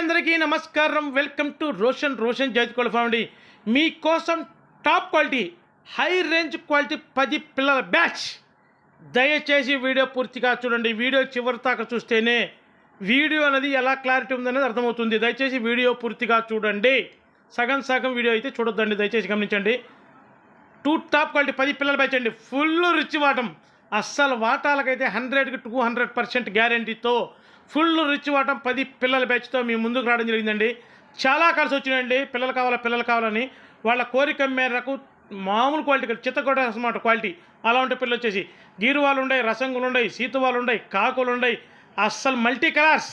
అందరికీ నమస్కారం. Welcome to Roshan Roshan జైత్కోళ ఫ్యామిలీ మీకోసం top quality high range quality పది పిల్లల బ్యాచ్ దయచేసి వీడియో పూర్తిగా చూడండి. వీడియో చివరి దాకా చూస్తేనే వీడియో అనేది ఎలా క్లారిటీ ఉందనేది అర్థమవుతుంది. దయచేసి వీడియో పూర్తిగా చూడండి. సగం సగం వీడియో అయితే చూడొద్దండి. దయచేసి గమనించండి. టూ టాప్ క్వాలిటీ పది పిల్లల బ్యాచ్ అండి. ఫుల్ రిచ్ వాటం. అస్సలు వాటాలకైతే హండ్రెడ్కి టూ హండ్రెడ్ పర్సెంట్ గ్యారంటీతో ఫుల్ రిచ్ వాటం పది పిల్లల బ్యాచ్తో మీ ముందుకు రావడం జరిగిందండి. చాలా కలిసి వచ్చినాయండి. పిల్లలు కావాలా పిల్లలు కావాలని. వాళ్ళ కోరిక మేరకు మామూలు క్వాలిటీ కాదు, చిత్తగొడ అనమాట క్వాలిటీ అలా ఉంటే పిల్లలు వచ్చేసి గీరువాలు ఉన్నాయి రసంగులు ఉన్నాయి సీతువాలు ఉన్నాయి కాకులు ఉన్నాయి అస్సలు మల్టీ కలర్స్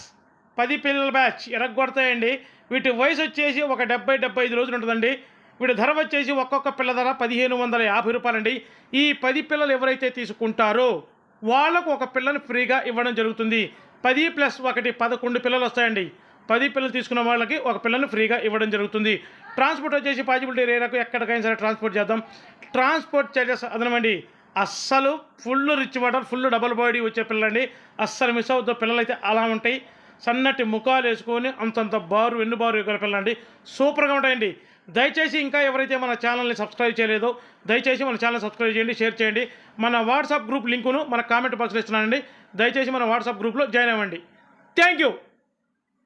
పది పిల్లల బ్యాచ్ ఎరగొడతాయండి. వీటి వయసు వచ్చేసి ఒక డెబ్బై డెబ్బై ఐదు రోజులు ఉంటుందండి. వీటి ధర వచ్చేసి ఒక్కొక్క పిల్ల ధర పదిహేను వందల యాభై రూపాయలండి. ఈ పది పిల్లలు ఎవరైతే తీసుకుంటారో వాళ్ళకు ఒక పిల్లని ఫ్రీగా ఇవ్వడం జరుగుతుంది. పది ప్లస్ ఒకటి పదకొండు పిల్లలు వస్తాయండి. పది పిల్లలు తీసుకున్న వాళ్ళకి ఒక పిల్లలు ఫ్రీగా ఇవ్వడం జరుగుతుంది. ట్రాన్స్పోర్ట్ వచ్చేసి పాజిబిలిటీ ఏరియాకు ఎక్కడికైనా సరే ట్రాన్స్పోర్ట్ చేద్దాం. ట్రాన్స్పోర్ట్ చార్జెస్ అదనమండి అస్సలు full rich water full double body వచ్చే పిల్లలండి. అస్సలు మిస్ అవుతూ పిల్లలు అయితే అలా ఉంటాయి. సన్నటి ముఖాలు వేసుకొని అంతంత బారు ఎన్ని బారు ఎగుర పిల్లండి సూపర్గా ఉంటాయండి. దయచేసి ఇంకా ఎవరైతే మన ఛానల్ని సబ్స్క్రైబ్ చేయలేదో దయచేసి మన ఛానల్ సబ్స్క్రైబ్ చేయండి షేర్ చేయండి. మన వాట్సాప్ గ్రూప్ లింకును మన కామెంట్ బాక్స్లో ఇస్తున్నానండి. దయచేసి మన వాట్సాప్ గ్రూప్లో జాయిన్ అవ్వండి. Thank you.